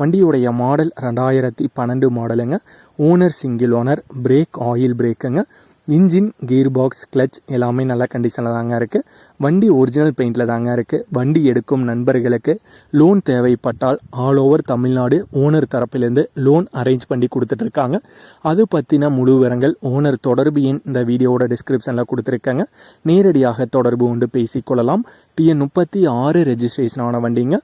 வண்டியுடைய மாடல் ரெண்டாயிரத்தி பன்னெண்டு மாடலுங்க owner single owner brake oil பிரேக்குங்க engine gear box clutch எல்லாமே நல்ல கண்டிஷனில் தாங்க இருக்குது வண்டி ஒரிஜினல் பெயிண்டில் தாங்க இருக்குது வண்டி எடுக்கும் நண்பர்களுக்கு லோன் தேவைப்பட்டால் ஆல் ஓவர் தமிழ்நாடு ஓனர் தரப்பிலிருந்து லோன் அரேஞ்ச் பண்ணி கொடுத்துட்ருக்காங்க அது பற்றின முழு விவரங்கள் ஓனர் தொடர்பு எண் இந்த வீடியோவோட டிஸ்கிரிப்ஷனில் கொடுத்துருக்காங்க. நேரடியாக தொடர்பு கொண்டு பேசிக்கொள்ளலாம் டிஎன் முப்பத்தி ஆறு ரெஜிஸ்ட்ரேஷனான வண்டிங்க.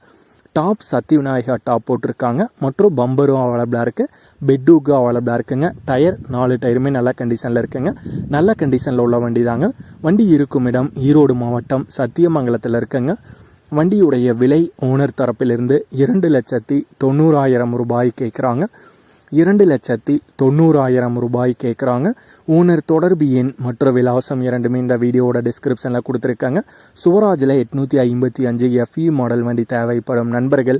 டாப் சத்தி விநாயகா டாப் போட்டிருக்காங்க. மற்றும் பம்பரும் அவைலபிளாக இருக்குது பெட்டூக்கும் அவைலபிளாக இருக்குங்க. டயர் நாலு டயருமே நல்ல கண்டிஷனில் இருக்குங்க. நல்ல கண்டிஷனில் உள்ள வண்டி தாங்க வண்டி இருக்கும் இடம் ஈரோடு மாவட்டம் சத்தியமங்கலத்தில் இருக்குங்க. வண்டியுடைய விலை ஓனர் தரப்பிலிருந்து இரண்டு லட்சத்தி தொண்ணூறாயிரம் ரூபாய் கேட்குறாங்க இரண்டு லட்சத்தி தொண்ணூறாயிரம் ரூபாய் கேட்குறாங்க ஓனர் தொடர்பு எண் மற்ற விலாசம் இரண்டுமே இந்த வீடியோவோட டிஸ்கிரிப்ஷனில் கொடுத்துருக்காங்க. சுவராஜில் எட்நூற்றி ஐம்பத்தி அஞ்சு எஃப்இ மாடல் வண்டி தேவைப்படும் நண்பர்கள்